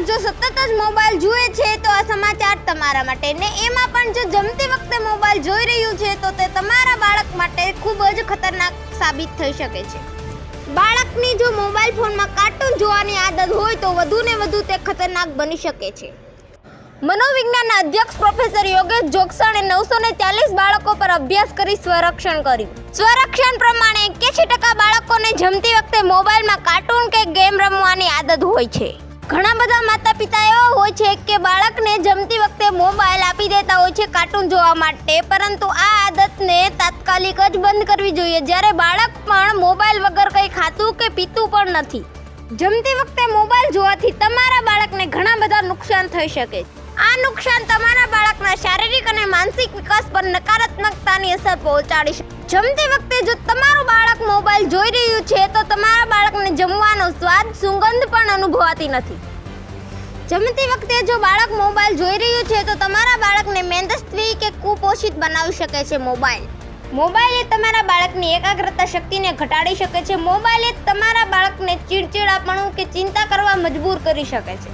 બાળક જો સતત જ મોબાઈલ જુએ છે તો આ સમાચાર તમારા માટે ને એમાં પણ જો જમતી વખતે મોબાઈલ જોઈ રહ્યું છે તો તે તમારા બાળક માટે ખૂબ જ ખતરનાક સાબિત થઈ શકે છે. બાળકની જો મોબાઈલ ફોનમાં કાર્ટૂન જોવાની આદત હોય તો વધુ ને વધુ તે ખતરનાક બની શકે છે. મનોવિજ્ઞાનના અધ્યક્ષ પ્રોફેસર યોગેશ જોગસાણે નવસો ને ચાલીસ બાળકો પર અભ્યાસ કરી સ્વરક્ષણ કર્યું. સ્વરક્ષણ પ્રમાણે એક્યાસી ટકા બાળકોને જમતી વખતે મોબાઈલમાં કાર્ટૂન કે ગેમ રમવાની આદત હોય છે. ઘણા બધા માતા પિતા એવા હોય છે કે બાળકને જમતી વખતે મોબાઈલ આપી દેતા હોય છે કાર્ટૂન જોવા માટે. પરંતુ આ આદતને તાત્કાલિક જ બંધ કરવી જોઈએ. જ્યારે બાળક પણ મોબાઈલ વગર કંઈ ખાતું કે પીતું પણ નથી. જમતી વખતે મોબાઈલ જોવાથી તમારા બાળકને ઘણા બધા નુકસાન થઈ શકે છે. આ નુકસાન તમારા બાળકના શારીરિક અને માનસિક વિકાસ પર નકારાત્મકતાની અસર પહોંચાડી શકે. જમતી વખતે જો તમારું બાળક મોબાઈલ જોઈ રહ્યું છે, તો તમારા બાળકને જમવાનો સ્વાદ, સુગંધ અનુભવાતી નથી. જમતી વખતે જો બાળક મોબાઈલ જોઈ રહ્યું છે, તો તમારા બાળકને મેંદસ્વી કે કુપોષિત બનાવી શકે છે મોબાઈલ. મોબાઈલ એ તમારા બાળકની એકાગ્રતા શક્તિને ઘટાડી શકે છે. મોબાઈલ એ તમારા બાળકને ચીડચીડાપણું કે ચિંતા કરવા મજબૂર કરી શકે છે.